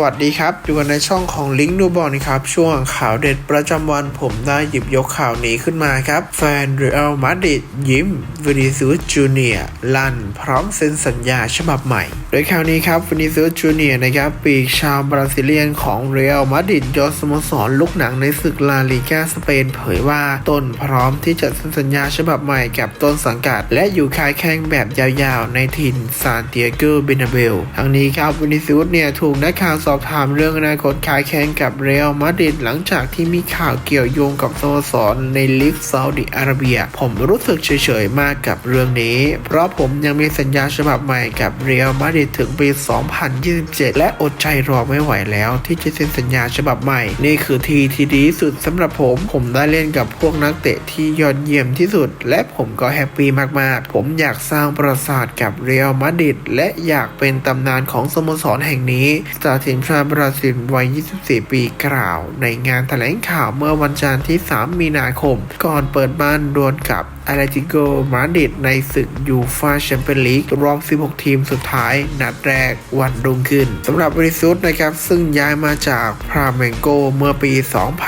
วัสดีครับ อยู่กันในช่องของลิงก์ดูบอลนะครับ ช่วงข่าวเด็ดประจำวันผมได้หยิบยกข่าวนี้ขึ้นมาครับ แฟนเรอัลมาดริดยิ้มวินิซูสจูเนียลั่น พร้อมเซ็นสัญญาฉบับใหม่ โดยข่าวนี้ครับวินิซูสจูเนียนะครับ ปีกชาวบราซิเลียนของเรอัลมาดริดยอดสโมสรลูกหนังในศึกลาลิกาสเปนเผยว่าตนพร้อมที่จะเซ็นสัญญาฉบับใหม่กับต้นสังกัด และอยู่คายแข่งแบบยาวๆ ในถิ่นซานเติเอโกเบนาเบลทั้งนี้ครับวินิซูสเนี่ยถูกนักข่าวสอบถามเรื่องอนาคตขายแข่งกับเรอัลมาดริดหลังจากที่มีข่าวเกี่ยวโยงกับสโมสรในลีกซาอุดิอาระเบีย ผมรู้สึกเฉยๆมากกับเรื่องนี้ เพราะผมยังมีสัญญาฉบับใหม่กับเรอัลมาดริดถึงปี 2027 และอดใจรอไม่ไหวแล้ว ที่จะเซ็นสัญญาฉบับใหม่ นี่คือทีที่ดีสุดสำหรับผมผมได้เล่นกับพวกนักเตะที่ยอดเยี่ยมที่สุด และผมก็แฮปปี้มากๆ ผมอยากสร้างประสาทกับเรอัลมาดริดและอยากเป็นตำนานของสโมสรแห่งนี้สตาร์ทีมชาติบราซิลวัย 24 ปีกล่าว ในงานแถลงข่าวเมื่อวันจันทร์ที่ 3 มีนาคม ก่อนเปิดบ้านดวลกับอาราติโกมาดริดในศึกยูฟาแชมเปี้ยนลีกรอบ 16 ทีมสุดท้าย นัดแรกวันรุ่งขึ้นสำหรับบริสุทธิ์นะครับซึ่งย้ายมาจากพราเมงโกเมื่อปี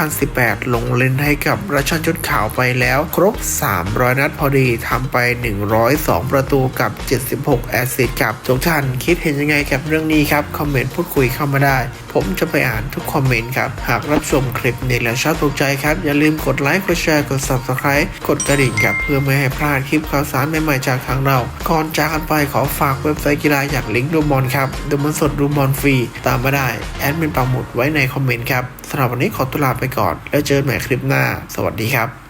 2018 ลงเล่นให้กับราชันชุดขาวไปแล้วครบ 300 นัดพอดีทำไป 102 ประตูกับ 76 แอสซิสต์กับทุกท่านคิดเห็นยังไงกับเรื่องนี้ครับ คอมเมนต์พูดคุยเข้ามาได้ ผมจะไปอ่านทุกคอมเมนต์ครับ หากรับชมคลิปนี้แล้วชอบถูกใจครับ อย่าลืมกดไลค์ กดแชร์ กด subscribe กดกระดิ่งครับเพื่อไม่ให้พลาดคลิปข่าวสารใหม่ๆจากทางเรา ก่อนจากกันไปขอฝากเว็บไซต์กีฬาอย่างลิงก์ดูบอลครับ ดูมันสดดูบอลฟรี ตามมาได้ แอดมินปังหมุดไว้ในคอมเมนต์ครับสำหรับวันนี้ขอตัวลาไปก่อน แล้วเจอกันใหม่คลิปหน้า สวัสดีครับ